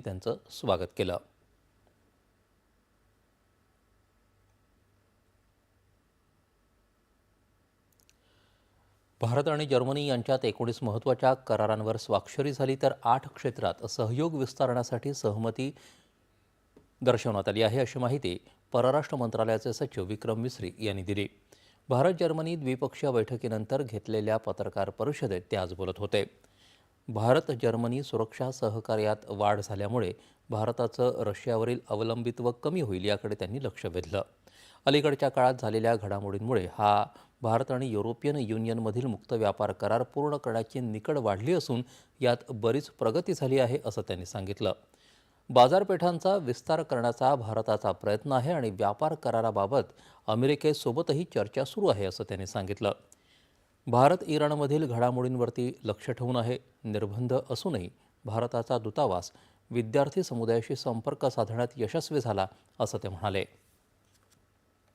त्यांचं स्वागत केलं. भारत आणि जर्मनी यांच्यात एकोणीस महत्त्वाच्या करारांवर स्वाक्षरी झाली तर आठ क्षेत्रात सहयोग विस्तारण्यासाठी सहमती दर्शवण्यात आली आहे अशी माहिती परराष्ट्र मंत्रालयाचे सचिव विक्रम मिस्री यांनी दिली. भारत जर्मनी द्विपक्षीय बैठकीनंतर घेतलेल्या पत्रकार परिषदेत ते आज बोलत होते. भारत जर्मनी सुरक्षा सहकार्यात वाढ झाल्यामुळे भारताचं रशियावरील अवलंबित्व कमी होईल याकडे त्यांनी लक्ष वेधलं. अलीकडच्या काळात झालेल्या घडामोडींमुळे हा भारत आणि युरोपियन युनियनमधील मुक्त व्यापार करार पूर्ण करण्याची निकड वाढली असून यात बरीच प्रगती झाली आहे असं त्यांनी सांगितलं. बाजारपेठांचा विस्तार करण्याचा भारताचा प्रयत्न आहे आणि व्यापार कराराबाबत अमेरिकेसोबतही चर्चा सुरू आहे असं त्यांनी सांगितलं. भारत इराणमधील घडामोडींवरती लक्ष ठेवून आहे. निर्बंध असूनही भारताचा दूतावास विद्यार्थी समुदायाशी संपर्क साधण्यात यशस्वी झाला असं ते म्हणाले.